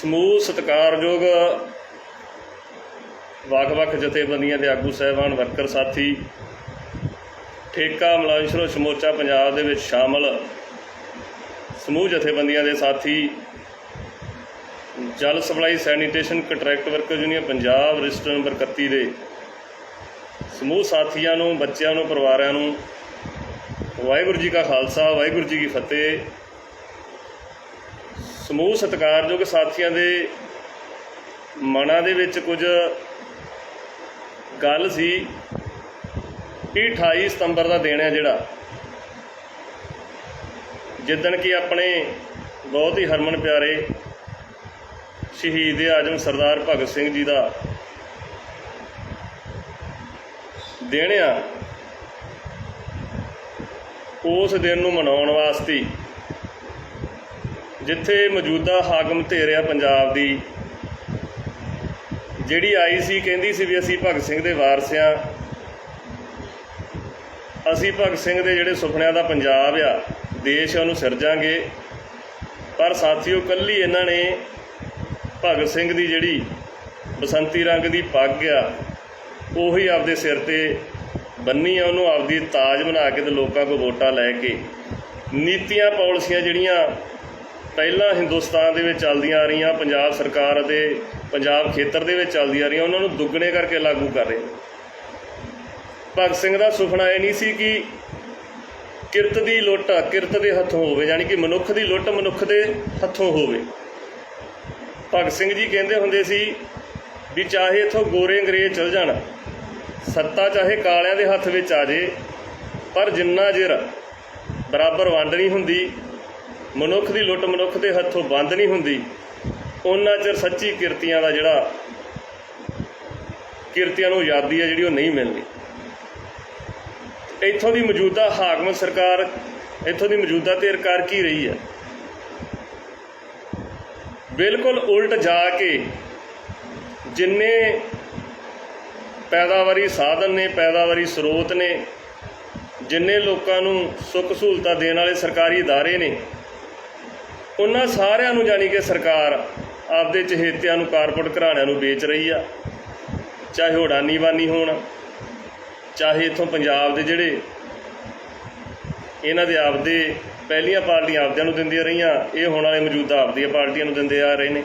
ਸਮੂਹ ਸਤਿਕਾਰਯੋਗ ਵੱਖ-ਵੱਖ ਜਥੇਬੰਦੀਆਂ ਦੇ ਆਗੂ ਸਹਿਬਾਨ, ਵਰਕਰ ਸਾਥੀ, ਠੇਕਾ ਮਲਾਂਸ਼ਰੋ ਸਮੋਚਾ ਪੰਜਾਬ ਦੇ ਵਿੱਚ ਸ਼ਾਮਲ ਸਮੂਹ ਜਥੇਬੰਦੀਆਂ ਦੇ ਸਾਥੀ, ਜਲ supply sanitation contract worker union Punjab, register number 31 ਦੇ ਸਮੂਹ ਸਾਥੀਆਂ ਨੂੰ, ਬੱਚਿਆਂ ਨੂੰ, ਪਰਿਵਾਰਾਂ ਨੂੰ ਵਾਹਿਗੁਰੂ ਜੀ ਕਾ ਖਾਲਸਾ, ਵਾਹਿਗੁਰੂ ਜੀ ਕੀ ਫਤਿਹ। ਸਮੂਹ ਸਤਿਕਾਰਯੋਗ ਸਾਥੀਆਂ ਦੇ ਮਨਾਂ ਦੇ ਵਿੱਚ ਕੁਝ ਗੱਲ ਸੀ ਕਿ 28 ਸਤੰਬਰ ਦਾ ਦਿਨ ਹੈ ਜਿਹੜਾ। ਜਿੱਦਣ ਕਿ ਆਪਣੇ ਬਹੁਤ ਹੀ ਹਰਮਨ ਪਿਆਰੇ ਸ਼ਹੀਦ ਆਜਮ ਸਰਦਾਰ ਭਗਤ ਸਿੰਘ ਜੀ ਦਾ ਦਿਨ ਆ, ਉਸ ਦਿਨ ਨੂੰ ਮਨਾਉਣ ਵਾਸਤੇ ਜਿੱਥੇ ਮੌਜੂਦਾ ਹਾਕਮ ਧੇਰਿਆ ਪੰਜਾਬ ਦੀ, ਜਿਹੜੀ ਆਈ ਸੀ, ਕਹਿੰਦੀ ਸੀ ਵੀ ਅਸੀਂ ਭਗਤ ਸਿੰਘ ਦੇ ਵਾਰਸ ਆ ਅਸੀਂ ਭਗਤ ਸਿੰਘ ਦੇ ਜਿਹੜੇ ਸੁਪਨਿਆਂ ਦਾ ਪੰਜਾਬ ਆ, ਦੇਸ਼ ਉਹਨੂੰ ਸਿਰਜਾਂਗੇ। ਪਰ ਸਾਥੀਓ, ਕੱਲੀ ਇਹਨਾਂ ਨੇ ਭਗਤ ਸਿੰਘ ਦੀ ਜਿਹੜੀ ਬਸੰਤੀ ਰੰਗ ਦੀ ਪੱਗ ਆ, ਉਹੀ ਆਪਦੇ ਸਿਰ ਤੇ ਬੰਨੀ ਆ, ਉਹਨੂੰ ਆਪਦੀ ਤਾਜ ਬਣਾ ਕੇ ਤੇ ਲੋਕਾਂ ਕੋਲ ਵੋਟਾਂ ਲੈ ਕੇ। ਨੀਤੀਆਂ, ਪਾਲਿਸੀਆਂ ਜਿਹੜੀਆਂ ਪਹਿਲਾਂ ਹਿੰਦੁਸਤਾਨ ਦੇ ਵਿੱਚ ਚੱਲਦੀਆਂ ਆ ਰਹੀਆਂ, ਪੰਜਾਬ ਸਰਕਾਰ ਅਤੇ ਪੰਜਾਬ ਖੇਤਰ ਦੇ ਵਿੱਚ ਚੱਲਦੀਆਂ ਆ ਰਹੀਆਂ, ਉਹਨਾਂ ਨੂੰ ਦੁੱਗਣੇ ਕਰਕੇ ਲਾਗੂ ਕਰ ਰਹੇ ਭਗਤ ਸਿੰਘ ਦਾ ਸੁਪਨਾ ਇਹ ਨਹੀਂ ਸੀ ਕਿ ਕਿਰਤ ਦੀ ਲੁੱਟ ਕਿਰਤ ਦੇ ਹੱਥੋਂ ਹੋਵੇ, ਯਾਨੀ ਕਿ ਮਨੁੱਖ ਦੀ ਲੁੱਟ ਮਨੁੱਖ ਦੇ ਹੱਥੋਂ ਹੋਵੇ। ਭਗਤ ਸਿੰਘ ਜੀ ਕਹਿੰਦੇ ਹੁੰਦੇ ਸੀ ਵੀ ਚਾਹੇ ਇਥੋਂ ਗੋਰੇ ਅੰਗਰੇਜ਼ ਚਲ ਜਾਣ, ਸੱਤਾ ਚਾਹੇ ਕਾਲਿਆਂ ਦੇ ਹੱਥ ਵਿੱਚ ਆ ਜੇ, ਪਰ ਜਿੰਨਾ ਚਿਰ ਬਰਾਬਰ ਵੰਡ ਨਹੀਂ ਹੁੰਦੀ ਮਨੁੱਖ ਦੀ ਲੁੱਟ ਮਨੁੱਖ ਦੇ ਹੱਥੋਂ ਬੰਦ ਨਹੀਂ ਹੁੰਦੀ ਉਹਨਾਂ ਚਿਰ ਸੱਚੀ ਕਿਰਤੀਆਂ ਦਾ ਜਿਹੜਾ ਕਿਰਤੀਆਂ ਨੂੰ ਆਜ਼ਾਦੀ ਹੈ ਜਿਹੜੀ ਉਹ ਨਹੀਂ ਮਿਲਣੀ ਇੱਥੋਂ ਦੀ ਮੌਜੂਦਾ ਹਾਕਮ ਸਰਕਾਰ ਇੱਥੋਂ ਦੀ ਮੌਜੂਦਾ ਧਿਰ ਕਰ ਕੀ ਰਹੀ ਹੈ ਬਿਲਕੁਲ ਉਲਟ ਜਾ ਕੇ ਜਿੰਨੇ ਪੈਦਾਵਾਰੀ ਸਾਧਨ ਨੇ ਪੈਦਾਵਾਰੀ ਸਰੋਤ ਨੇ ਜਿੰਨੇ ਲੋਕਾਂ ਨੂੰ ਸੁੱਖ ਸਹੂਲਤਾਂ ਦੇਣ ਵਾਲੇ ਸਰਕਾਰੀ ادارے ਨੇ ਉਹਨਾਂ ਸਾਰਿਆਂ ਨੂੰ ਜਾਣੀ ਕਿ ਸਰਕਾਰ ਆਪਦੇ ਚਹੇਤਿਆਂ ਨੂੰ ਕਾਰਪੋਰੇਟ ਘਰਾਣਿਆਂ ਨੂੰ ਵੇਚ ਰਹੀ ਆ। ਚਾਹੇ ਉਹ ਅਡਾਨੀ-ਬਾਨੀ ਹੋਣ, ਚਾਹੇ ਇਥੋਂ ਪੰਜਾਬ ਦੇ ਜਿਹੜੇ ਇਹਨਾਂ ਦੇ ਆਪਦੇ ਪਹਿਲੀਆਂ ਪਾਰਟੀਆਂ ਆਪਦਿਆਂ ਨੂੰ ਦਿੰਦੀਆਂ ਰਹੀਆਂ, ਇਹ ਹੁਣ ਵਾਲੇ ਮੌਜੂਦਾ ਆਪਦੀਆਂ ਪਾਰਟੀਆਂ ਨੂੰ ਦਿੰਦੇ ਆ ਰਹੇ ਨੇ।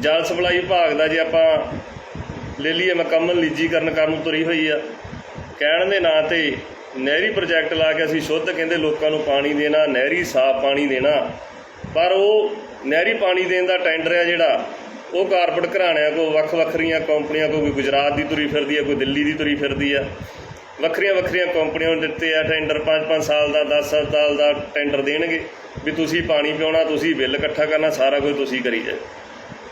ਜਲ ਸਪਲਾਈ ਵਿਭਾਗ ਦਾ ਜੇ ਆਪਾਂ ਲੈ ਲਈਏ ਮੁਕੰਮਲ ਨਿੱਜੀਕਰਨ ਕਰਨ ਨੂੰ ਤੁਰੀ ਹੋਈ ਆ। ਕਹਿਣ ਦੇ ਨਾਂ ਤੇ ਨਹਿਰੀ ਪ੍ਰੋਜੈਕਟ ਲਾ ਕੇ ਅਸੀਂ ਸ਼ੁੱਧ ਕਹਿੰਦੇ ਲੋਕਾਂ ਨੂੰ ਪਾਣੀ ਦੇਣਾ, ਨਹਿਰੀ ਸਾਫ਼ ਪਾਣੀ ਦੇਣਾ। ਪਰ ਉਹ ਨਹਿਰੀ ਪਾਣੀ ਦੇਣ ਦਾ ਟੈਂਡਰ ਆ ਜਿਹੜਾ, ਉਹ ਕਾਰਪੋਰੇਟ ਘਰਾਣਿਆਂ ਕੋ ਵੱਖ ਵੱਖਰੀਆਂ ਕੰਪਨੀਆਂ ਕੋ ਕੋਈ ਗੁਜਰਾਤ ਦੀ ਤੁਰੀ ਫਿਰਦੀ ਆ, ਕੋਈ ਦਿੱਲੀ ਦੀ ਤੁਰੀ ਫਿਰਦੀ ਆ। ਵੱਖਰੀਆਂ ਵੱਖਰੀਆਂ ਕੰਪਨੀਆਂ ਨੂੰ ਦਿੱਤੇ ਆ ਟੈਂਡਰ 5-5 ਸਾਲ ਦਾ 10 ਸਾਲ ਦਾ ਟੈਂਡਰ ਦੇਣਗੇ ਵੀ ਤੁਸੀਂ ਪਾਣੀ ਪਿਉਣਾ, ਤੁਸੀਂ ਬਿੱਲ ਇਕੱਠਾ ਕਰਨਾ, ਸਾਰਾ ਕੁਝ ਤੁਸੀਂ ਕਰੀ ਜਾਓ।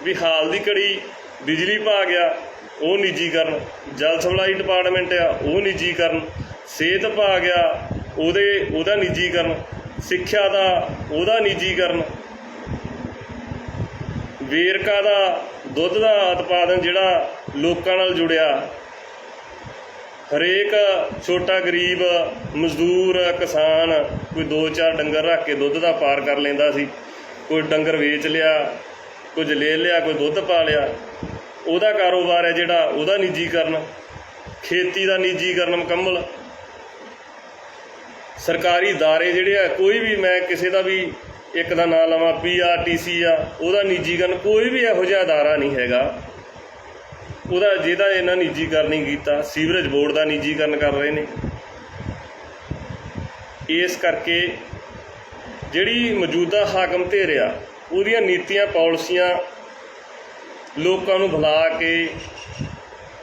ਵੀ ਹਾਲ ਦੀ ਘੜੀ ਬਿਜਲੀ ਭਾਗ ਆ, ਉਹ ਨਿੱਜੀਕਰਨ, ਜਲ ਸਪਲਾਈ ਡਿਪਾਰਟਮੈਂਟ ਆ, ਉਹ ਨਿੱਜੀਕਰਨ, ਸਿਹਤ ਭਾਗ ਆ, ਉਹਦੇ, ਉਹਦਾ ਨਿੱਜੀਕਰਨ ਸਿੱਖਿਆ ਦਾ ਉਹਦਾ ਨਿੱਜੀਕਰਨ, ਵੇਰਕਾ ਦਾ, ਦੁੱਧ ਦਾ ਉਤਪਾਦਨ ਜਿਹੜਾ ਲੋਕਾਂ ਨਾਲ ਜੁੜਿਆ, ਹਰੇਕ ਛੋਟਾ ਗਰੀਬ, ਮਜ਼ਦੂਰ, ਕਿਸਾਨ ਕੋਈ 2-4 ਡੰਗਰ ਰੱਖ ਕੇ ਦੁੱਧ ਦਾ ਪਾਰ ਕਰ ਲੈਂਦਾ ਸੀ, ਕੋਈ ਡੰਗਰ ਵੇਚ ਲਿਆ, ਕੁਝ ਲੈ ਲਿਆ, ਕੋਈ ਦੁੱਧ ਪਾ ਲਿਆ, ਉਹਦਾ ਕਾਰੋਬਾਰ ਹੈ ਜਿਹੜਾ ਉਹਦਾ ਨਿੱਜੀਕਰਨ, ਖੇਤੀ ਦਾ ਨਿੱਜੀਕਰਨ ਮੁਕੰਮਲ। ਸਰਕਾਰੀ ਦਾਰੇ ਜਿਹੜੇ ਆ, ਕੋਈ ਵੀ ਮੈਂ ਕਿਸੇ ਦਾ ਵੀ ਇੱਕ ਦਾ ਨਾਮ ਲਵਾਂ ਸੀ ਆ, ਉਹਦਾ ਨਿੱਜੀਕਰਨ ਕੋਈ ਵੀ ਇਹੋ ਜਿਹਾ ਅਦਾਰਾ ਨਹੀਂ ਹੈਗਾ। ਉਹਦਾ ਜਿਹਦਾ ਇਹਨਾਂ ਨਿੱਜੀਕਰਨ ਨਹੀਂ ਕੀਤਾ, ਸੀਵਰੇਜ ਬੋਰਡ ਦਾ ਨਿੱਜੀਕਰਨ ਕਰ ਰਹੇ ਨੇ। ਇਸ ਕਰਕੇ ਜਿਹੜੀ ਮੌਜੂਦਾ ਹਾਕਮ ਧੇਰਿਆ ਉਹਦੀਆਂ ਨੀਤੀਆਂ, ਪਾਲਿਸੀਆਂ ਲੋਕਾਂ ਨੂੰ ਭੁਲਾ ਕੇ,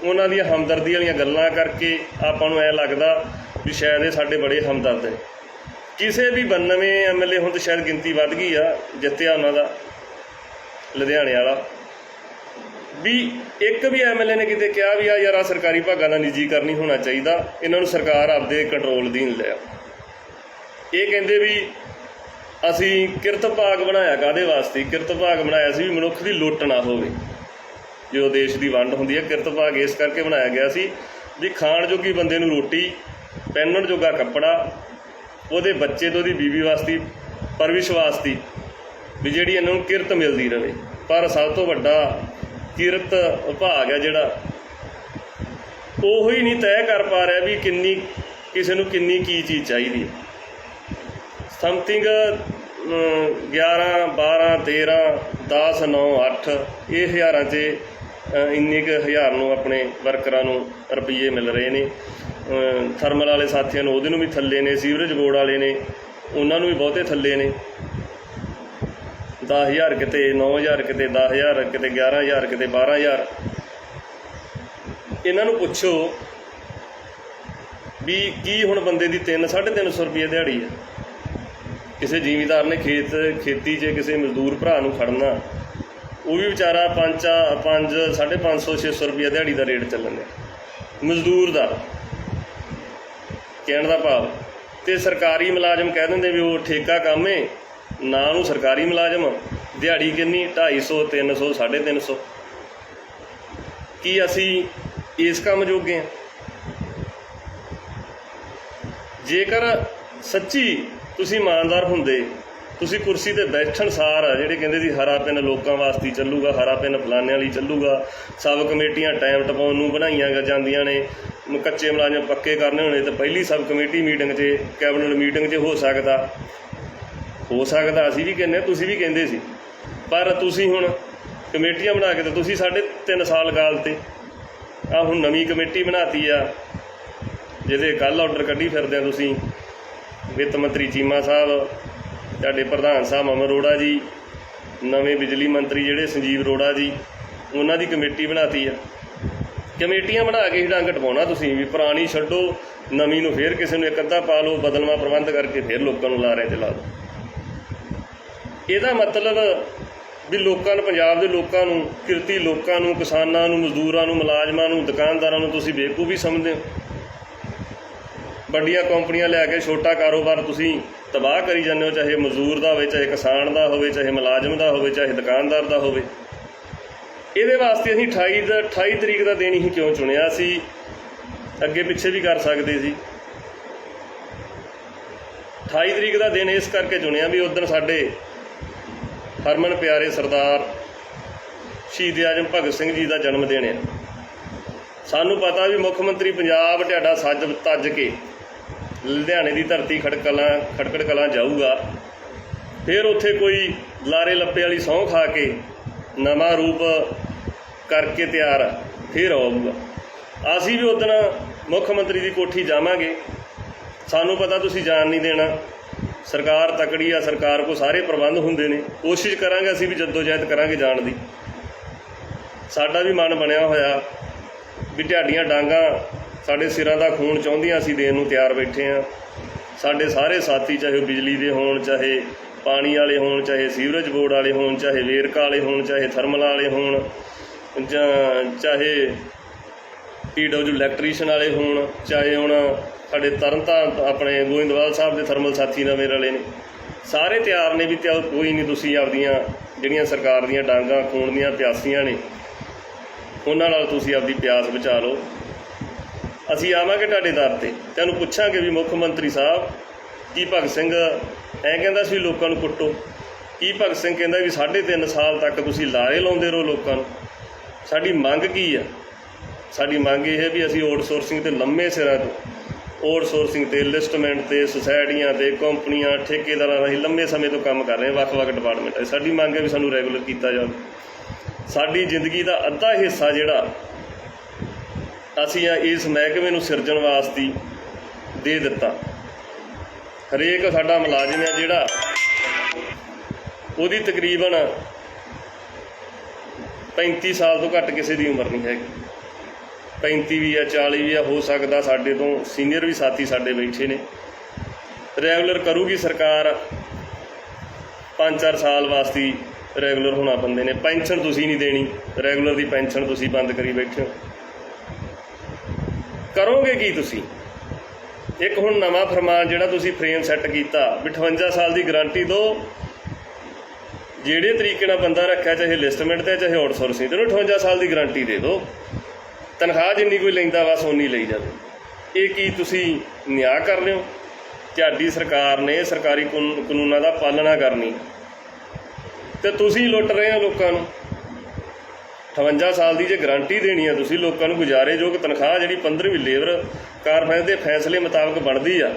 ਉਹਨਾਂ ਦੀਆਂ ਹਮਦਰਦੀ ਵਾਲੀਆਂ ਗੱਲਾਂ ਕਰਕੇ ਆਪਾਂ ਨੂੰ ਐ ਲੱਗਦਾ ਵੀ ਸ਼ਾਇਦ ਇਹ ਸਾਡੇ ਬੜੇ ਹਮਦਰਦ ਨੇ ਕਿਸੇ ਵੀ 92 ਐਮਐਲਏ ਹੁਣ ਤਾਂ ਸ਼ਾਇਦ ਗਿਣਤੀ ਵੱਧ ਗਈ ਆ, ਜਿੱਤਿਆ ਉਹਨਾਂ ਦਾ, ਲੁਧਿਆਣੇ ਵਾਲਾ। ਵੀ ਇੱਕ ਵੀ ਐਮਐਲਏ ਨੇ ਕਿਤੇ ਕਿਹਾ ਵੀ ਆ, ਯਾਰ ਆ ਸਰਕਾਰੀ ਭਾਗਾਂ ਦਾ ਨਿੱਜੀਕਰਨ ਨਹੀਂ ਹੋਣਾ ਚਾਹੀਦਾ, ਇਹਨਾਂ ਨੂੰ ਸਰਕਾਰ ਆਪਦੇ ਕੰਟਰੋਲ ਦੀ ਲਿਆ ਇਹ ਕਹਿੰਦੇ ਵੀ ਅਸੀਂ ਕਿਰਤ ਭਾਗ ਬਣਾਇਆ ਕਾਦੇ ਵਾਸਤੇ? ਕਿਰਤ ਭਾਗ ਬਣਾਇਆ ਸੀ ਵੀ ਮਨੁੱਖ ਦੀ ਲੁੱਟ ਨਾ ਹੋਵੇ। ਜਦੋਂ ਦੇਸ਼ ਦੀ ਵੰਡ ਹੁੰਦੀ ਹੈ ਕਿਰਤ ਭਾਗ ਇਸ ਕਰਕੇ ਬਣਾਇਆ ਗਿਆ ਸੀ ਵੀ ਖਾਣ ਜੋਗੀ ਬੰਦੇ ਨੂੰ ਰੋਟੀ ਪਹਿਨਣ ਜੋਗਾ ਕੱਪੜਾ, ਉਹਦੇ ਬੱਚੇ ਤੋਂ ਉਹਦੀ ਬੀਵੀ ਵਾਸਤੇ, ਪਰਵਿਸ਼ ਵਾਸਤੇ ਵੀ ਜਿਹੜੀ ਇਹਨਾਂ ਨੂੰ ਕਿਰਤ ਮਿਲਦੀ ਰਹੇ ਪਰ ਸਭ ਤੋਂ ਵੱਡਾ ਕਿਰਤ ਵਿਭਾਗ ਹੈ ਜਿਹੜਾ, ਉਹ ਹੀ ਨਹੀਂ ਤੈਅ ਕਰ ਪਾ ਰਿਹਾ ਵੀ ਕਿੰਨੀ, ਕਿਸੇ ਨੂੰ ਕਿੰਨੀ ਕੀ ਚੀਜ਼ ਚਾਹੀਦੀ ਹੈ। ਸਮਥਿੰਗ 11 12 13 10 9 8 ਇਹ ਹਜ਼ਾਰਾਂ 'ਚ ਇੰਨੇ ਕੁ ਹਜ਼ਾਰ ਨੂੰ ਆਪਣੇ ਵਰਕਰਾਂ ਨੂੰ ਰੁਪਈਏ ਮਿਲ ਰਹੇ ਨੇ। ਥਰਮਲ ਵਾਲੇ ਸਾਥੀਆਂ ਨੂੰ, ਉਹਦੇ ਨੂੰ ਵੀ ਥੱਲੇ ਨੇ, ਸੀਵਰੇਜ ਬੋਰਡ ਵਾਲੇ ਨੇ, ਉਹਨਾਂ ਨੂੰ ਵੀ ਬਹੁਤੇ ਥੱਲੇ ਨੇ। 10000 ਕਿਤੇ 9000 ਕਿਤੇ 10000 ਕਿਤੇ 11000 ਕਿਤੇ 12000 ਇਹਨਾਂ ਨੂੰ ਪੁੱਛੋ ਵੀ ਕੀ ਹੁਣ ਬੰਦੇ ਦੀ 3 350 ਰੁਪਏ ਦਿਹਾੜੀ ਹੈ ਕਿਸੇ ਜ਼ਿਮੀਂਦਾਰ ਨੇ ਖੇਤ, ਖੇਤੀ 'ਚ ਕਿਸੇ ਮਜ਼ਦੂਰ ਭਰਾ ਨੂੰ ਖੜਨਾ, ਉਹ ਵੀ ਵਿਚਾਰਾ 5 5 550 600 ਰੁਪਏ ਦਿਹਾੜੀ ਦਾ ਰੇਟ ਚੱਲਣ ਡਿਆ। ਮਜ਼ਦੂਰ ਦਾ। ਕਹਿਣ ਦਾ ਭਾਵ। ਤੇ ਸਰਕਾਰੀ ਮੁਲਾਜ਼ਮ ਕਹਿ ਦਿੰਦੇ ਵੀ ਉਹ ਠੇਕਾ ਕੰਮ ਏ, ਨਾ ਉਹਨੂੰ ਸਰਕਾਰੀ ਮੁਲਾਜ਼ਮ। ਦਿਹਾੜੀ ਕਿੰਨੀ? 250 300 350 ਕੀ ਅਸੀਂ ਇਸ ਕੰਮ ਜੋਗੇ ਹਾਂ? ਜੇਕਰ ਸੱਚੀ ਤੁਸੀਂ ਇਮਾਨਦਾਰ ਹੁੰਦੇ, ਤੁਸੀਂ ਕੁਰਸੀ ਤੇ ਬੈਠਣ ਸਾਰ ਆ, ਜਿਹੜੇ ਕਹਿੰਦੇ ਸੀ ਹਰਾ ਪਿੰਨ ਲੋਕਾਂ ਵਾਸਤੇ ਚੱਲੂਗਾ, ਹਰਾ ਪਿੰਨ ਫਲਾਨਿਆਂ ਲਈ ਚੱਲੂਗਾ ਸਭ ਕਮੇਟੀਆਂ ਟਾਈਮ ਟਪਾਉਣ ਨੂੰ ਬਣਾਈਆਂ ਜਾਂਦੀਆਂ ਨੇ ਮ- ਕੱਚੇ ਮੁਲਾਜ਼ਮ ਪੱਕੇ ਕਰਨੇ ਹੋਣੇ ਤਾਂ ਪਹਿਲੀ ਸਬ ਕਮੇਟੀ ਮੀਟਿੰਗ 'ਚ ਕੈਬਨਿਟ ਮੀਟਿੰਗ 'ਚ ਹੋ ਸਕਦਾ। ਹੋ ਸਕਦਾ, ਅਸੀਂ ਵੀ ਕਹਿੰਦੇ ਤੁਸੀਂ ਵੀ ਕਹਿੰਦੇ ਸੀ। ਪਰ ਤੁਸੀਂ ਹੁਣ ਕਮੇਟੀਆਂ ਬਣਾ ਕੇ ਤਾਂ ਤੁਸੀਂ ਸਾਢੇ ਤਿੰਨ ਸਾਲ ਗਾਲ ਤੇ ਆ ਹੁਣ ਨਵੀਂ ਕਮੇਟੀ ਬਣਾਤੀ ਆ, ਜਿਹਦੇ ਕੱਲ ਆਰਡਰ ਕੱਢੀ ਫਿਰਦੇ ਆ ਤੁਸੀਂ। ਵਿੱਤ ਮੰਤਰੀ ਚੀਮਾ ਸਾਹਿਬ ਤੁਹਾਡੇ ਪ੍ਰਧਾਨ ਸਾਹਿਬ ਅਮਰ ਅਰੋੜਾ ਜੀ, ਨਵੇਂ ਬਿਜਲੀ ਮੰਤਰੀ ਜਿਹੜੇ ਸੰਜੀਵ ਅਰੋੜਾ ਜੀ, ਉਹਨਾਂ ਦੀ ਕਮੇਟੀ ਬਣਾਤੀ ਆ। ਕਮੇਟੀਆਂ ਬਣਾ ਕੇ ਹੀ ਡੰਗ ਟਪਾਉਣਾ ਤੁਸੀਂ ਵੀ, ਪੁਰਾਣੀ ਛੱਡੋ, ਨਵੀਂ ਨੂੰ ਫੇਰ ਕਿਸੇ ਨੂੰ ਇੱਕ ਅੱਧਾ ਪਾ ਲਓ, ਬਦਲਵਾ ਪ੍ਰਬੰਧ ਕਰਕੇ ਫੇਰ ਲੋਕਾਂ ਨੂੰ ਲਾਰੇ ਤੇ ਲਾ ਦਿਓ। ਇਹਦਾ ਮਤਲਬ ਵੀ ਲੋਕਾਂ ਨੂੰ, ਪੰਜਾਬ ਦੇ ਲੋਕਾਂ ਨੂੰ, ਕਿਰਤੀ ਲੋਕਾਂ ਨੂੰ, ਕਿਸਾਨਾਂ ਨੂੰ, ਮਜ਼ਦੂਰਾਂ ਨੂੰ, ਮੁਲਾਜ਼ਮਾਂ ਨੂੰ, ਦੁਕਾਨਦਾਰਾਂ ਨੂੰ ਤੁਸੀਂ ਬੇਵਕੂਫੀ ਸਮਝਦੇ ਹੋ। ਵੱਡੀਆਂ ਕੰਪਨੀਆਂ ਲੈ ਕੇ ਛੋਟਾ ਕਾਰੋਬਾਰ ਤੁਸੀਂ ਤਬਾਹ ਕਰੀ ਜਾਂਦੇ ਹੋ, ਚਾਹੇ ਮਜ਼ਦੂਰ ਦਾ ਹੋਵੇ, ਚਾਹੇ ਕਿਸਾਨ ਦਾ ਹੋਵੇ, ਚਾਹੇ ਮੁਲਾਜ਼ਮ ਦਾ ਹੋਵੇ, ਚਾਹੇ ਦੁਕਾਨਦਾਰ ਦਾ ਹੋਵੇ। ਇਹਦੇ ਵਾਸਤੇ ਅਸੀਂ 28 ਦਾ 28 ਤਰੀਕ ਦਾ ਦਿਨ ਹੀ ਕਿਉਂ ਚੁਣਿਆ ਸੀ? ਅੱਗੇ ਪਿੱਛੇ ਵੀ ਕਰ ਸਕਦੇ ਸੀ। 28 ਤਰੀਕ ਦਾ ਦਿਨ ਇਸ ਕਰਕੇ ਚੁਣਿਆ ਵੀ ਉਦੋਂ ਸਾਡੇ ਹਰਮਨ ਪਿਆਰੇ ਸਰਦਾਰ ਸ਼ਹੀਦ ਆਜਮ ਭਗਤ ਸਿੰਘ ਜੀ ਦਾ ਜਨਮ ਦਿਨ ਹੈ। ਸਾਨੂੰ ਪਤਾ ਵੀ ਮੁੱਖ ਮੰਤਰੀ ਪੰਜਾਬ ਤੁਹਾਡਾ ਸੱਜ ਤੱਜ ਕੇ ਲੁਧਿਆਣੇ ਦੀ ਧਰਤੀ ਖੜਕਲਾਂ ਖੜਕੜ ਕਲਾਂ ਜਾਊਗਾ। ਫਿਰ ਉੱਥੇ ਕੋਈ ਲਾਰੇ ਲੱਪੇ ਵਾਲੀ ਸਹੁੰ ਖਾ ਕੇ ਨਵਾਂ ਰੂਪ ਕਰਕੇ ਤਿਆਰ ਫਿਰ ਆਊਗਾ। ਅਸੀਂ ਵੀ ਉਦੋਂ ਮੁੱਖ ਮੰਤਰੀ ਦੀ ਕੋਠੀ ਜਾਵਾਂਗੇ। ਸਾਨੂੰ ਪਤਾ ਤੁਸੀਂ ਜਾਣ ਨਹੀਂ ਦੇਣਾ। ਸਰਕਾਰ ਤਕੜੀ ਆ, ਸਰਕਾਰ ਕੋ ਸਾਰੇ ਪ੍ਰਬੰਧ ਹੁੰਦੇ ਨੇ। ਕੋਸ਼ਿਸ਼ ਕਰਾਂਗੇ ਅਸੀਂ ਵੀ ਜਦੋਜਹਿਦ ਕਰਾਂਗੇ ਜਾਣ ਦੀ। ਸਾਡਾ ਵੀ ਮਨ ਬਣਿਆ ਹੋਇਆ ਵੀ ਢਾਡੀਆਂ ਡਾਂਗਾ ਸਾਡੇ ਸਿਰਾਂ ਦਾ ਖੂਨ ਚਾਹੁੰਦੀਆਂ ਅਸੀਂ ਦੇਣ ਨੂੰ ਤਿਆਰ ਬੈਠੇ ਆ। ਸਾਡੇ ਸਾਰੇ ਸਾਥੀ ਚਾਹੇ ਉਹ ਬਿਜਲੀ ਦੇ ਹੋਣ, ਚਾਹੇ ਪਾਣੀ ਵਾਲੇ ਹੋਣ, ਚਾਹੇ ਸੀਵਰੇਜ ਬੋਰਡ ਵਾਲੇ ਹੋਣ, ਚਾਹੇ ਵੇਰਕਾ ਵਾਲੇ ਹੋਣ, ਚਾਹੇ ਥਰਮਲ ਵਾਲੇ ਹੋਣ ਜਾਂ ਚਾਹੇ ਪੀਡਬਲਯੂ ਇਲੈਕਟ੍ਰੀਸ਼ੀਅਨ ਵਾਲੇ ਹੋਣ, ਚਾਹੇ ਹੁਣ ਸਾਡੇ ਤਰਨਤਾਰਨ ਆਪਣੇ ਗੋਇੰਦਵਾਲ ਸਾਹਿਬ ਦੇ ਥਰਮਲ ਸਾਥੀ ਨਵੇਂ ਰਲੇ ਨੇ। ਸਾਰੇ ਤਿਆਰ ਨੇ ਵੀ ਤੇ ਕੋਈ ਨਹੀਂ, ਤੁਸੀਂ ਆਪਦੀਆਂ ਜਿਹੜੀਆਂ ਸਰਕਾਰ ਦੀਆਂ ਡਾਂਗਾਂ, ਖੂਨ ਦੀਆਂ ਪਿਆਸੀਆਂ ਨੇ, ਉਹਨਾਂ ਨਾਲ ਤੁਸੀਂ ਆਪਦੀ ਪਿਆਸ ਬਚਾ ਲਓ। ਅਸੀਂ ਆਵਾਂਗੇ ਤੁਹਾਡੇ ਦਰ ਤੇ। ਤੁਹਾਨੂੰ ਪੁੱਛਾਂਗੇ ਵੀ ਮੁੱਖ ਮੰਤਰੀ ਸਾਹਿਬ, ਕੀ ਭਗਤ ਸਿੰਘ ਐ ਕਹਿੰਦਾ ਸੀ ਲੋਕਾਂ ਨੂੰ ਕੁੱਟੋ? ਕੀ ਭਗਤ ਸਿੰਘ ਕਹਿੰਦਾ ਵੀ 3.5 ਸਾਲ ਤੱਕ ਤੁਸੀਂ ਲਾਰੇ ਲਾਉਂਦੇ ਰਹੋ ਲੋਕਾਂ ਨੂੰ? ਸਾਡੀ ਮੰਗ ਕੀ ਆ? ਸਾਡੀ ਮੰਗ ਇਹ ਹੈ ਵੀ ਅਸੀਂ ਆਊਟਸੋਰਸਿੰਗ ਤੇ ਲੰਮੇ ਸਿਰਾਂ ਤੋਂ ਆਊਟਸੋਰਸਿੰਗ ਤੇ ਲਿਸਟਮੈਂਟ ਤੇ ਸੁਸਾਇਟੀਆਂ ਤੇ ਕੰਪਨੀਆਂ ਠੇਕੇਦਾਰਾਂ ਰਾਹੀਂ ਲੰਮੇ ਸਮੇਂ ਤੋਂ ਕੰਮ ਕਰ ਰਹੇ ਹਾਂ, ਵੱਖ-ਵੱਖ ਡਿਪਾਰਟਮੈਂਟ ਸਾਡੀ ਮੰਗ ਹੈ ਵੀ ਸਾਨੂੰ ਰੈਗੂਲਰ ਕੀਤਾ ਜਾਵੇ। ਸਾਡੀ ਜ਼ਿੰਦਗੀ ਦਾ ਅੱਧਾ ਹਿੱਸਾ ਜਿਹੜਾ ਅਸੀਂ ਆ ਇਸ ਮਹਿਕਮੇ ਨੂੰ ਸਿਰਜਣ ਵਾਸਤੇ ਦੇ ਦਿੱਤਾ। ਹਰੇਕ ਸਾਡਾ ਮੁਲਾਜ਼ਮ ਹੈ ਜਿਹੜਾ ਉਹਦੀ ਤਕਰੀਬਨ 35 ਸਾਲ ਤੋਂ ਘੱਟ ਕਿਸੇ ਦੀ ਉਮਰ ਨਹੀਂ ਹੈਗੀ। 35 ਵੀ ਆ 40 ਵੀ ਆ, ਹੋ ਸਕਦਾ ਸਾਡੇ ਤੋਂ ਸੀਨੀਅਰ ਵੀ ਸਾਥੀ ਸਾਡੇ ਬੈਠੇ ਨੇ। ਰੈਗੂਲਰ ਕਰੂਗੀ ਸਰਕਾਰ। 5-4 ਸਾਲ ਵਾਸਤੇ ਰੈਗੂਲਰ ਹੋਣਾ ਬੰਦੇ ਨੇ। ਪੈਨਸ਼ਨ ਤੁਸੀਂ ਨਹੀਂ ਦੇਣੀ। ਰੈਗੂਲਰ ਦੀ ਪੈਨਸ਼ਨ ਤੁਸੀਂ ਬੰਦ ਕਰੀ ਬੈਠੇ ਹੋ। ਕਰੋਗੇ ਕੀ ਤੁਸੀਂ? ਇੱਕ ਹੁਣ ਨਵਾਂ ਫਰਮਾਨ ਜਿਹੜਾ ਤੁਸੀਂ ਫਰੇਮ ਸੈੱਟ ਕੀਤਾ ਵੀ 58 ਸਾਲ ਦੀ ਗਾਰੰਟੀ ਦਿਓ। ਜਿਹੜੇ ਤਰੀਕੇ ਨਾਲ ਬੰਦਾ ਰੱਖਿਆ, ਚਾਹੇ ਲਿਸਟਮੈਂਟ ਤੇ, ਚਾਹੇ ਆਊਟਸੋਰਸਿੰਗ ਤੇ ਉਹਨੂੰ 58 ਸਾਲ ਦੀ ਗਾਰੰਟੀ ਦੇ ਦਿਓ। ਤਨਖਾਹ ਜਿੰਨੀ ਕੋਈ ਲੈਂਦਾ ਬਸ ਉਨੀ ਲਈ ਜਾਵੇ। ਇਹ ਕੀ ਤੁਸੀਂ ਨਿਆਂ ਕਰ ਰਹੇ ਹੋ? ਤੁਹਾਡੀ ਸਰਕਾਰ ਨੇ ਸਰਕਾਰੀ ਕਾਨੂੰਨ- ਕਾਨੂੰਨਾਂ ਦਾ ਪਾਲਣਾ ਕਰਨੀ। ਤੇ ਤੁਸੀਂ ਲੁੱਟ ਰਹੇ ਹੋ ਲੋਕਾਂ ਨੂੰ। 58 ਸਾਲ ਦੀ ਜੇ ਗਾਰੰਟੀ ਦੇਣੀ ਹੈ ਤੁਸੀਂ ਲੋਕਾਂ ਨੂੰ ਗੁਜ਼ਾਰੇ ਗੁਜ਼ਾਰੇਯੋਗ ਤਨਖਾਹ ਜਿਹੜੀ 15ਵੀਂ ਲੇਬਰ ਕਾਰਪੋਰੇਸ਼ਨ ਦੇ ਫੈਸਲੇ ਮੁਤਾਬਕ ਬਣਦੀ ਆ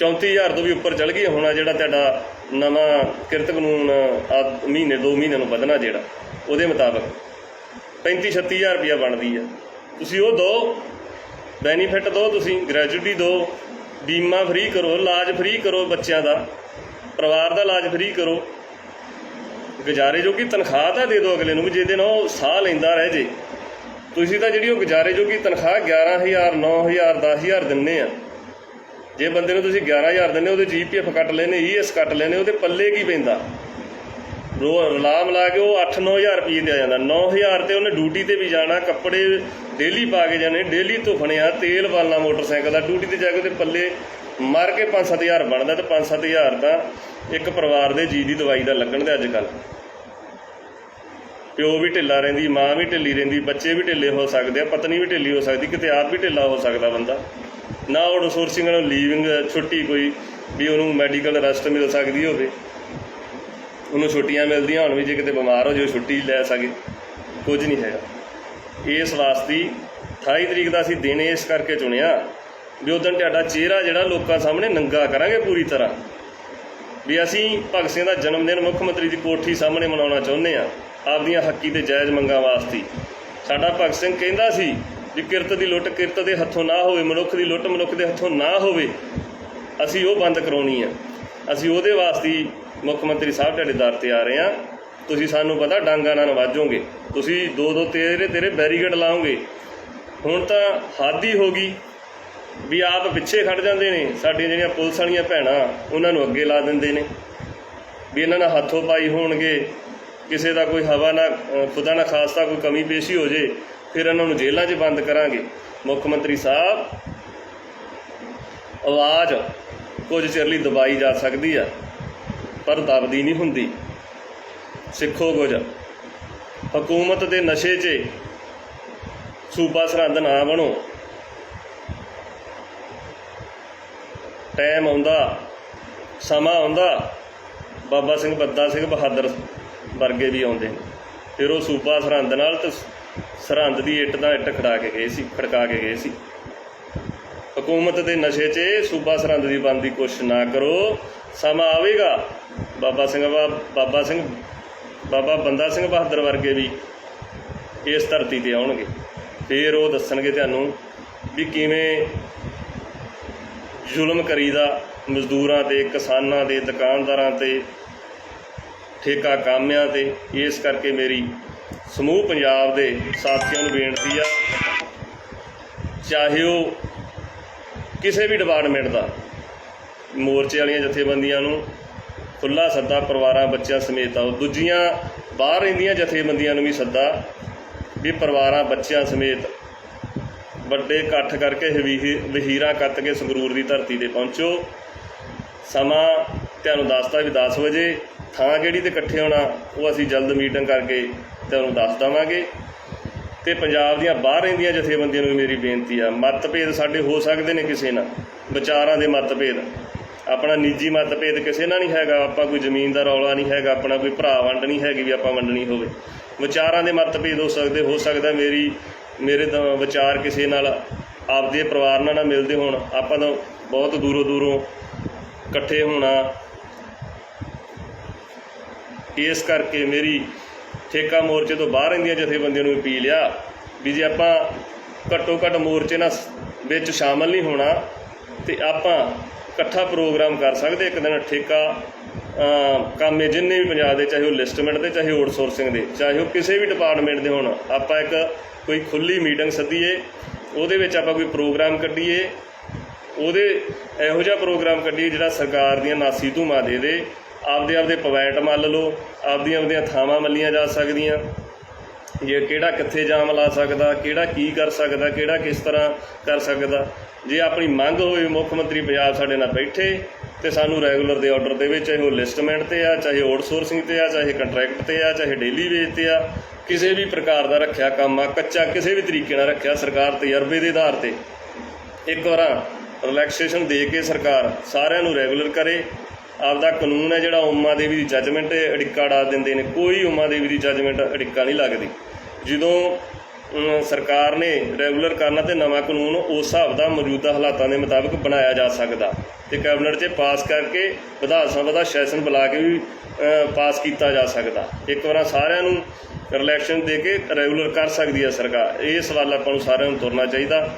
34000 ਤੋਂ ਵੀ ਉੱਪਰ ਚੜ ਗਈ, ਹੋਣਾ ਜਿਹੜਾ ਤੁਹਾਡਾ ਨਵਾਂ ਕਿਰਤ ਕਾਨੂੰਨ, ਆ ਮਹੀਨੇ, ਦੋ ਮਹੀਨੇ ਨੂੰ ਵਧਣਾ ਜਿਹੜਾ, ਉਹਦੇ ਮੁਤਾਬਕ 35 36000 ਰੁਪਇਆ ਬਣਦੀ ਆ। ਤੁਸੀਂ ਉਹ ਦਿਓ ਬੈਨੀਫਿਟ ਦਿਓ ਤੁਸੀਂ ਗ੍ਰੈਜੂਟੀ ਦਿਓ ਬੀਮਾ ਫ੍ਰੀ ਕਰੋ, ਇਲਾਜ ਫ੍ਰੀ ਕਰੋ ਬੱਚਿਆਂ ਦਾ, ਪਰਿਵਾਰ ਦਾ ਇਲਾਜ ਫ੍ਰੀ ਕਰੋ। ਗੁਜ਼ਾਰੇ ਜੋ ਕਿ ਤਨਖਾਹ ਤਾਂ ਦੇ ਦਿਓ ਅਗਲੇ ਨੂੰ ਵੀ ਜਿਹਦੇ ਨਾਲ ਉਹ ਸਾਹ ਲੈਂਦਾ ਰਹਿ ਜੇ। ਤੁਸੀਂ ਤਾਂ ਜਿਹੜੀ ਉਹ ਗੁਜ਼ਾਰੇ ਜੋ ਕਿ ਤਨਖਾਹ 11000 9000 10000 ਦਿੰਨੇ ਆ। ਜੇ ਬੰਦੇ ਨੂੰ ਤੁਸੀਂ 11000 ਦਿੰਦੇ ਉਹਦੇ ਜੀਪੀਐਫ ਕੱਟ ਲੈਨੇ ਈਐਸ ਕੱਟ ਲੈਨੇ ਉਹਦੇ ਪੱਲੇ ਕੀ ਪੈਂਦਾ? ਰੋ ਰਲਾ ਮਿਲਾ ਕੇ ਉਹ 8-9000 ਰੁਪਏ ਦੇ ਆ ਜਾਂਦਾ। 9000 ਤੇ ਉਹਨੇ ਡਿਊਟੀ ਤੇ ਵੀ ਜਾਣਾ, ਕੱਪੜੇ ਡੇਲੀ ਪਾ ਕੇ ਜਾਣੇ, ਡੇਲੀ ਧੁਫਣੇ ਆ, ਤੇਲ ਬਾਲਣਾ ਮੋਟਰਸਾਈਕਲ ਦਾ, ਡਿਊਟੀ ਤੇ ਜਾ ਕੇ ਉਹਦੇ ਪੱਲੇ ਮਾਰ ਕੇ 5-7000 ਬਣਦਾ ਤੇ 5-7000 ਤਾਂ ਇੱਕ ਪਰਿਵਾਰ ਦੇ ਜੀ ਦੀ ਦਵਾਈ ਦਾ ਲੱਗਣ ਦੇ ਅੱਜ ਕੱਲ ਪਿਓ ਵੀ ਢਿੱਲਾ ਰਹਿੰਦੀ, ਮਾਂ ਵੀ ਢਿੱਲੀ ਰਹਿੰਦੀ, ਬੱਚੇ ਵੀ ਢਿੱਲੇ ਹੋ ਸਕਦੇ ਆ, ਪਤਨੀ ਵੀ ਢਿੱਲੀ ਹੋ ਸਕਦੀ, ਕਿਤੇ ਆਪ ਵੀ ਢਿੱਲਾ ਹੋ ਸਕਦਾ ਬੰਦਾ। ਨਾ ਉਹ ਰਿਸੋਰਸਿੰਗ ਨੂੰ ਲੀਵਿੰਗ ਛੁੱਟੀ ਕੋਈ, ਵੀ ਉਹਨੂੰ ਮੈਡੀਕਲ ਰੈਸਟ ਮਿਲ ਸਕਦੀ ਹੋਵੇ। ਉਹਨੂੰ ਛੁੱਟੀਆਂ ਮਿਲਦੀਆਂ ਹੁਣ ਵੀ ਜੇ ਕਿਤੇ ਬਿਮਾਰ ਹੋ ਜਾਵੇ, ਛੁੱਟੀ ਲੈ ਸਕੇ। ਕੁਝ ਨਹੀਂ ਹੈਗਾ। ਇਸ ਵਾਸਤੇ 28 ਤਰੀਕ ਦਾ ਅਸੀਂ ਦਿਨ ਇਸ ਕਰਕੇ ਚੁਣਿਆ ਵੀ ਉਦੋਂ ਤੁਹਾਡਾ ਚਿਹਰਾ ਜਿਹੜਾ ਲੋਕਾਂ ਸਾਹਮਣੇ ਨੰਗਾ ਕਰਾਂਗੇ ਪੂਰੀ ਤਰ੍ਹਾਂ। ਵੀ ਅਸੀਂ ਭਗਤ ਸਿੰਘ ਦਾ ਜਨਮ ਦਿਨ ਮੁੱਖ ਮੰਤਰੀ ਦੀ ਕੋਠੀ ਸਾਹਮਣੇ ਮਨਾਉਣਾ ਚਾਹੁੰਦੇ ਆ ਆਪਦੀਆਂ ਹੱਕੀ ਤੇ ਜਾਇਜ਼ ਮੰਗਾਂ ਵਾਸਤੇ। ਸਾਡਾ ਭਗਤ ਸਿੰਘ ਕਹਿੰਦਾ ਸੀ ਵੀ ਕਿਰਤ ਦੀ ਲੁੱਟ ਕਿਰਤ ਦੇ ਹੱਥੋਂ ਨਾ ਹੋਵੇ, ਮਨੁੱਖ ਦੀ ਲੁੱਟ ਮਨੁੱਖ ਦੇ ਹੱਥੋਂ ਨਾ ਹੋਵੇ, ਅਸੀਂ ਉਹ ਬੰਦ ਕਰਾਉਣੀ ਆ। ਅਸੀਂ ਉਹਦੇ ਵਾਸਤੇ ਮੁੱਖ ਮੰਤਰੀ ਸਾਹਿਬ ਤੁਹਾਡੇ ਦਰ ਤੇ ਆ ਰਹੇ ਆ। ਤੁਸੀਂ ਸਾਨੂੰ ਪਤਾ ਡਾਂਗਾ ਨਾਲ ਵਾਜੋਗੇ। ਤੁਸੀਂ ਦੋ ਦੋ ਤੇਰੇ ਤੇਰੇ ਬੈਰੀਗੇਡ ਲਾਓਗੇ। ਹੁਣ ਤਾਂ ਹੱਦ ਹੀ ਹੋ ਗਈ ਵੀ ਆਪ ਪਿੱਛੇ ਖੜ ਜਾਂਦੇ ਨੇ। ਸਾਡੀਆਂ ਜਿਹੜੀਆਂ ਪੁਲਿਸ ਵਾਲੀਆਂ ਭੈਣਾਂ, ਉਹਨਾਂ ਨੂੰ ਅੱਗੇ ਲਾ ਦਿੰਦੇ ਨੇ। ਵੀ ਇਹਨਾਂ ਨਾਲ ਹੱਥੋਂ ਪਾਈ ਹੋਣਗੇ। ਕਿਸੇ ਦਾ ਕੋਈ ਹਵਾ ਨਾ ਖੁਦਾ ਨਾ ਖਾਸਤਾ ਕੋਈ ਕਮੀ ਪੇਸ਼ੀ ਹੋ ਜੇ ਫਿਰ ਇਹਨਾਂ ਨੂੰ ਜੇਲ੍ਹਾਂ 'ਚ ਬੰਦ ਕਰਾਂਗੇ। ਮੁੱਖ ਮੰਤਰੀ ਸਾਹਿਬ, ਆਵਾਜ਼ ਕੁਝ ਚਿਰ ਲਈ ਦਬਾਈ ਜਾ ਸਕਦੀ ਆ, ਪਰ ਦਬਦੀ ਨਹੀਂ ਹੁੰਦੀ। ਸਿੱਖੋ ਕੁਝ। ਹਕੂਮਤ ਦੇ ਨਸ਼ੇ 'ਚ ਸੂਬਾ ਸਰਹੰਦ ਨਾ ਬਣੋ। ਟਾਈਮ ਆਉਂਦਾ, ਸਮਾਂ ਆਉਂਦਾ, ਬਾਬਾ ਸਿੰਘ ਬੱਦਾ ਸਿੰਘ ਬਹਾਦਰ ਵਰਗੇ ਵੀ ਆਉਂਦੇ ਫਿਰ ਉਹ ਸੂਬਾ ਸਰਹੰਦ ਨਾਲ ਤੇ ਸਰਹੰਦ ਦੀ ਇੱਟ ਦਾ ਇੱਟ ਖੜਾ ਕੇ ਗਏ ਸੀ, ਖੜਕਾ ਕੇ ਗਏ ਸੀ। ਹਕੂਮਤ ਦੇ ਨਸ਼ੇ 'ਚ ਸੂਬਾ ਸਰਹੰਦ ਦੀ ਬੰਦ ਦੀ ਕੋਸ਼ਿਸ਼ ਨਾ ਕਰੋ, ਸਮਾਂ ਆਵੇਗਾ। ਬਾਬਾ ਸਿੰਘ ਬਾ- ਬਾਬਾ ਸਿੰਘ, ਬਾਬਾ ਬੰਦਾ ਸਿੰਘ ਬਹਾਦਰ ਵਰਗੇ ਵੀ ਇਸ ਧਰਤੀ ਤੇ ਆਉਣਗੇ। ਫਿਰ ਉਹ ਦੱਸਣਗੇ ਤੁਹਾਨੂੰ ਵੀ ਕਿਵੇਂ ਜ਼ੁਲਮ ਕਰੀਦਾ ਮਜ਼ਦੂਰਾਂ ਤੇ, ਕਿਸਾਨਾਂ ਦੇ ਦੁਕਾਨਦਾਰਾਂ ਤੇ, ਠੇਕਾ ਕਾਮਿਆਂ ਤੇ, ਇਸ ਕਰਕੇ ਮੇਰੀ ਸਮੂਹ ਪੰਜਾਬ ਦੇ ਸਾਥੀਆਂ ਨੂੰ ਬੇਨਤੀ ਆ, ਚਾਹੇ ਉਹ ਕਿਸੇ ਵੀ ਡਿਪਾਰਟਮੈਂਟ ਦਾ, ਮੋਰਚੇ ਵਾਲੀਆਂ ਜਥੇਬੰਦੀਆਂ ਨੂੰ ਖੁੱਲਾ ਸੱਦਾ, ਪਰਿਵਾਰਾਂ, ਬੱਚਿਆਂ ਸਮੇਤ ਆਓ। ਦੂਜੀਆਂ ਬਾਹਰ ਰਹਿੰਦੀਆਂ ਜਥੇਬੰਦੀਆਂ ਨੂੰ ਵੀ ਸੱਦਾ ਵੀ ਪਰਿਵਾਰਾਂ, ਬੱਚਿਆਂ ਸਮੇਤ ਵੱਡੇ ਇਕੱਠ ਕਰਕੇ ਹਵੀਹ- ਕੱਤ ਕੇ ਸੰਗਰੂਰ ਦੀ ਧਰਤੀ ਤੇ ਪਹੁੰਚੋ। ਸਮਾਂ ਤੁਹਾਨੂੰ ਦੱਸਦਾ ਵੀ 10 ਵਜੇ ਥਾਂ ਕਿਹੜੀ ਤੇ ਇਕੱਠੇ ਹੋਣਾ, ਉਹ ਅਸੀਂ ਜਲਦ ਮੀਟਿੰਗ ਕਰਕੇ ਤੁਹਾਨੂੰ ਦੱਸ ਦਵਾਂਗੇ। ਤੇ ਪੰਜਾਬ ਦੀਆਂ ਬਾਹਰ ਰਹਿੰਦੀਆਂ ਜਥੇਬੰਦੀਆਂ ਨੂੰ ਵੀ ਮੇਰੀ ਬੇਨਤੀ ਆ, ਮਤਭੇਦ ਸਾਡੇ ਹੋ ਸਕਦੇ ਨੇ ਕਿਸੇ ਨਾਲ। ਵਿਚਾਰਾਂ ਦੇ ਮਤਭੇਦ। ਆਪਣਾ ਨਿੱਜੀ ਮਤਭੇਦ ਕਿਸੇ ਨਾਲ ਨਹੀਂ ਹੈਗਾ, ਆਪਾਂ ਕੋਈ ਜ਼ਮੀਨ ਦਾ ਰੌਲਾ ਨਹੀਂ ਹੈਗਾ, ਆਪਣਾ ਕੋਈ ਭਰਾ ਵੰਡ ਨਹੀਂ ਹੈਗੀ ਵੀ ਆਪਾਂ ਵੰਡਣੀ ਹੋਵੇ। ਵਿਚਾਰਾਂ ਦੇ ਮਤਭੇਦ ਹੋ ਸਕਦੇ, ਹੋ ਸਕਦਾ ਮੇਰੀ, ਮੇਰੇ ਤਾਂ ਵਿਚਾਰ ਕਿਸੇ ਨਾਲ ਆਪਦੇ ਪਰਿਵਾਰ ਨਾਲ ਨਾ ਮਿਲਦੇ ਹੋਣ। ਆਪਾਂ ਤਾਂ ਬਹੁਤ ਦੂਰੋਂ ਦੂਰੋਂ ਇਕੱਠੇ ਹੋਣਾ ਇਸ ਕਰਕੇ ਮੇਰੀ ਠੇਕਾ ਮੋਰਚੇ ਤੋਂ ਬਾਹਰ ਰਹਿੰਦੀਆਂ ਜਥੇਬੰਦੀਆਂ ਨੂੰ ਅਪੀਲ ਆ ਵੀ ਜੇ ਆਪਾਂ ਘੱਟੋ ਘੱਟ ਮੋਰਚੇ ਨਾਲ ਵਿੱਚ ਸ਼ਾਮਲ ਨਹੀਂ ਹੋਣਾ ਤੇ ਆਪਾਂ ਇਕੱਠਾ ਪ੍ਰੋਗਰਾਮ ਕਰ ਸਕਦੇ ਇੱਕ ਦਿਨ ਠੇਕਾ ਅਮ ਜਿੰਨੇ ਵੀ ਪੰਜਾਬ ਦੇ, ਚਾਹੇ ਉਹ ਲਿਸਟਮੈਂਟ ਦੇ, ਚਾਹੇ ਆਊਟਸੋਰਸਿੰਗ ਦੇ, ਚਾਹੇ ਉਹ ਕਿਸੇ ਵੀ ਡਿਪਾਰਟਮੈਂਟ ਦੇ ਹੋਣ, ਆਪਾਂ ਇੱਕ ਕੋਈ ਖੁੱਲੀ ਮੀਟਿੰਗ ਸੱਦੀਏ, ਉਹਦੇ ਵਿੱਚ ਆਪਾਂ ਕੋਈ ਪ੍ਰੋਗਰਾਮ ਕੱਢੀਏ, ਉਹਦੇ ਇਹੋ ਜਿਹਾ ਪ੍ਰੋਗਰਾਮ ਕੱਢੀਏ ਜਿਹੜਾ ਸਰਕਾਰ ਦੀਆਂ ਨਾਸੀ ਧੂਮਾਂ ਦੇ ਦੇ ਆਪਦੇ ਆਪਦੇ ਪਵੈਟ ਮੰਨ ਲਓ, ਆਪਦੀਆਂ ਆਪਦੀਆਂ ਥਾਵਾਂ ਮੱਲੀਆਂ ਜਾ ਸਕਦੀਆਂ। ਜੇ ਕਿਹੜਾ ਕਿੱਥੇ ਜਾਮ ਲਾ ਸਕਦਾ, ਕਿਹੜਾ ਕੀ ਕਰ ਸਕਦਾ, ਕਿਹੜਾ ਕਿਸ ਤਰ੍ਹਾਂ ਕਰ ਸਕਦਾ। ਜੇ ਆਪਣੀ ਮੰਗ ਹੋਵੇ ਮੁੱਖ ਮੰਤਰੀ ਪੰਜਾਬ ਸਾਡੇ ਨਾਲ ਬੈਠੇ ਤੇ ਸਾਨੂੰ ਰੈਗੂਲਰ ਦੇ ਆਰਡਰ ਦੇ ਵਿੱਚ, ਚਾਹੇ ਉਹ ਲਿਸਟਮੈਂਟ ਤੇ ਆ, ਚਾਹੇ ਆਊਟਸੋਰਸਿੰਗ ਤੇ ਆ, ਚਾਹੇ ਕੰਟਰੈਕਟ ਤੇ ਆ, ਚਾਹੇ ਡੇਲੀ ਵੇਜ ਤੇ ਆ, ਕਿਸੇ ਵੀ ਪ੍ਰਕਾਰ ਦਾ ਰੱਖਿਆ ਕੰਮ ਆ, ਕੱਚਾ ਕਿਸੇ ਵੀ ਤਰੀਕੇ ਨਾਲ ਰੱਖਿਆ ਸਰਕਾਰ ਤਜਰਬੇ ਦੇ ਆਧਾਰ ਤੇ। ਇੱਕ ਵਾਰ ਰਿਲੈਕਸੇਸ਼ਨ ਦੇ ਕੇ ਸਰਕਾਰ ਸਾਰਿਆਂ ਨੂੰ ਰੈਗੂਲਰ ਕਰੇ ਆਪਦਾ ਕਾਨੂੰਨ ਹੈ ਜਿਹੜਾ ਉਮਾ ਦੇਵੀ ਦੀ ਜੱਜਮੈਂਟ ਅੜਿੱਕਾ ਡਾ ਦਿੰਦੇ ਨੇ। ਕੋਈ ਉਮਾ ਦੇਵੀ ਦੀ ਜੱਜਮੈਂਟ ਅੜਿੱਕਾ ਨਹੀਂ ਲੱਗਦੀ। ਜਦੋਂ ਸਰਕਾਰ ਨੇ ਰੈਗੂਲਰ ਕਰਨਾ ਤੇ ਨਵਾਂ ਕਾਨੂੰਨ ਉਸ ਹਿਸਾਬ ਦਾ ਮੌਜੂਦਾ ਹਾਲਾਤਾਂ ਦੇ ਮੁਤਾਬਕ ਬਣਾਇਆ ਜਾ ਸਕਦਾ। ਤੇ ਕੈਬਨਿਟ 'ਚ ਪਾਸ ਕਰਕੇ ਵਿਧਾਨ ਸਭਾ ਦਾ ਸੈਸ਼ਨ ਬੁਲਾ ਕੇ ਵੀ ਪਾਸ ਕੀਤਾ ਜਾ ਸਕਦਾ। ਇੱਕ ਵਾਰ ਸਾਰਿਆਂ ਨੂੰ ਰਿਲੈਕਸ਼ਨ ਦੇ ਕੇ ਰੈਗੂਲਰ ਕਰ ਸਕਦੀ ਹੈ ਸਰਕਾਰ। ਇਹ ਸਵਾਲ ਆਪਾਂ ਨੂੰ ਸਾਰਿਆਂ ਨੂੰ ਤੁਰਨਾ ਚਾਹੀਦਾ।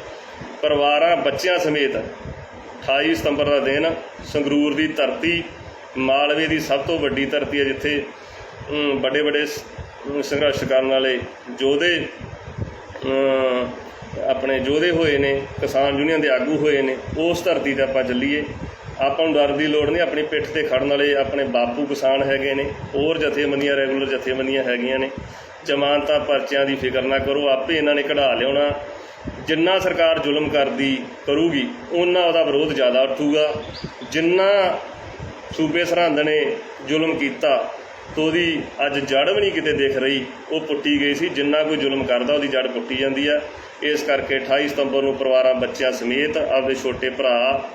ਪਰਿਵਾਰਾਂ, ਬੱਚਿਆਂ ਸਮੇਤ 28 ਸਤੰਬਰ ਦਾ ਦਿਨ ਸੰਗਰੂਰ ਦੀ ਧਰਤੀ ਮਾਲਵੇ ਦੀ ਸਭ ਤੋਂ ਵੱਡੀ ਧਰਤੀ ਹੈ, ਜਿੱਥੇ ਵੱਡੇ ਵੱਡੇ ਸੰਘਰਸ਼ ਕਰਨ ਵਾਲੇ ਯੋਧੇ ਆਪਣੇ ਯੋਧੇ ਹੋਏ ਨੇ, ਕਿਸਾਨ ਯੂਨੀਅਨ ਦੇ ਆਗੂ ਹੋਏ ਨੇ, ਉਸ ਧਰਤੀ ਤੇ ਆਪਾਂ ਚੱਲੀਏ। ਆਪਾਂ ਨੂੰ ਡਰ ਦੀ ਲੋੜ ਨਹੀਂ, ਆਪਣੀ ਪਿੱਠ ਤੇ ਖੜਨ ਵਾਲੇ ਆਪਣੇ ਬਾਪੂ ਕਿਸਾਨ ਹੈਗੇ ਨੇ, ਹੋਰ ਜਥੇਬੰਦੀਆਂ, ਰੈਗੂਲਰ ਜਥੇਬੰਦੀਆਂ ਹੈਗੀਆਂ ਨੇ। ਜ਼ਮਾਨਤਾਂ ਪਰਚਿਆਂ ਦੀ ਫਿਕਰ ਨਾ ਕਰੋ, ਆਪੇ ਇਹਨਾਂ ਨੇ ਕਢਾ ਲਿਆਉਣਾ। ਜਿੰਨਾ ਸਰਕਾਰ ਜ਼ੁਲਮ ਕਰਦੀ ਕਰੂਗੀ, ਉਹਨਾਂ ਉਹਦਾ ਵਿਰੋਧ ਜ਼ਿਆਦਾ ਉੱਠੂਗਾ। ਜਿੰਨਾ ਸੂਬੇ ਸਰਹੰਦ ਨੇ ਜ਼ੁਲਮ ਕੀਤਾ, ਤਾਂ ਉਹਦੀ ਅੱਜ ਜੜ ਵੀ ਨਹੀਂ ਕਿਤੇ ਦਿਖ ਰਹੀ। ਉਹ ਪੁੱਟੀ ਗਈ ਸੀ, ਜਿੰਨਾ ਕੋਈ ਜ਼ੁਲਮ ਕਰਦਾ, ਉਹਦੀ ਜੜ ਪੁੱਟੀ ਜਾਂਦੀ ਆ। ਇਸ ਕਰਕੇ 28 ਸਤੰਬਰ ਨੂੰ ਪਰਿਵਾਰਾਂ, ਬੱਚਿਆਂ ਸਮੇਤ ਆਪਦੇ ਛੋਟੇ ਭਰਾ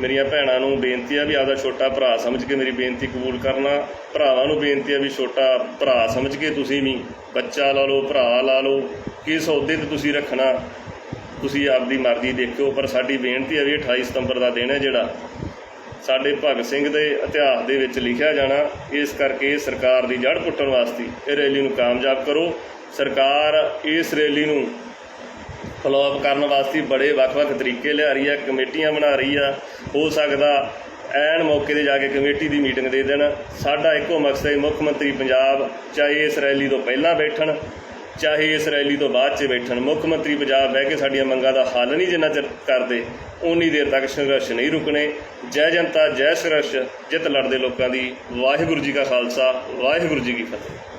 ਮੇਰੀਆਂ ਭੈਣਾਂ ਨੂੰ ਬੇਨਤੀ ਆ ਵੀ ਆਪਦਾ ਛੋਟਾ ਭਰਾ ਸਮਝ ਕੇ ਮੇਰੀ ਬੇਨਤੀ ਕਬੂਲ ਕਰਨਾ। ਭਰਾਵਾਂ ਨੂੰ ਬੇਨਤੀ ਆ ਵੀ ਛੋਟਾ ਭਰਾ ਸਮਝ ਕੇ ਤੁਸੀਂ ਵੀ ਬੱਚਾ ਲਾ ਲਓ, ਭਰਾ ਲਾ ਲਓ। ਕਿਸ ਅਹੁਦੇ ਤੇ ਤੁਸੀਂ ਰੱਖਣਾ, ਤੁਸੀਂ ਆਪਦੀ ਮਰਜ਼ੀ ਦੇਖਿਓ। ਪਰ ਸਾਡੀ ਬੇਨਤੀ ਆ ਵੀ ਇਹ 28 ਸਤੰਬਰ ਦਾ ਦਿਨ ਹੈ ਜਿਹੜਾ। ਸਾਡੇ ਭਗਤ ਸਿੰਘ ਦੇ ਇਤਿਹਾਸ ਦੇ ਵਿੱਚ ਲਿਖਿਆ ਜਾਣਾ, ਇਸ ਕਰਕੇ ਸਰਕਾਰ ਦੀ ਜੜ ਪੁੱਟਣ ਵਾਸਤੇ ਇਹ ਰੈਲੀ ਨੂੰ ਕਾਮਯਾਬ ਕਰੋ। ਸਰਕਾਰ ਇਸ ਰੈਲੀ ਨੂੰ ਫਲੋਅਪ ਕਰਨ ਵਾਸਤੇ ਬੜੇ ਵੱਖ-ਵੱਖ ਤਰੀਕੇ ਲਿਆ ਰਹੀ ਆ, ਕਮੇਟੀਆਂ ਬਣਾ ਰਹੀ ਆ। ਹੋ ਸਕਦਾ ਐਨ ਮੌਕੇ ਤੇ ਜਾ ਕੇ ਕਮੇਟੀ ਦੀ ਮੀਟਿੰਗ ਦੇ ਦੇਣ। ਸਾਡਾ ਇੱਕੋ ਮਕਸਦ ਹੈ ਮੁੱਖ ਮੰਤਰੀ ਪੰਜਾਬ ਚਾਹੇ ਇਸ ਰੈਲੀ ਤੋਂ ਪਹਿਲਾਂ ਬੈਠਣ, ਚਾਹੇ ਇਸ ਰੈਲੀ ਤੋਂ ਬਾਅਦ 'ਚ ਬੈਠਣ। ਮੁੱਖ ਮੰਤਰੀ ਪੰਜਾਬ ਬਹਿ ਕੇ ਸਾਡੀਆਂ ਮੰਗਾਂ ਦਾ ਹੱਲ ਨਹੀਂ ਜਿੰਨਾ ਚਿਰ ਕਰਦੇ ਉਨੀ ਦੇਰ ਤੱਕ ਸੰਘਰਸ਼ ਨਹੀਂ ਰੁਕਣੇ। ਜੈ ਜਨਤਾ, ਜੈ ਸੰਘਰਸ਼, ਜਿੱਤ ਲੜਦੇ ਲੋਕਾਂ ਦੀ। ਵਾਹਿਗੁਰੂ ਜੀ ਕਾ ਖਾਲਸਾ, ਵਾਹਿਗੁਰੂ ਜੀ ਕੀ ਫਤਿਹ।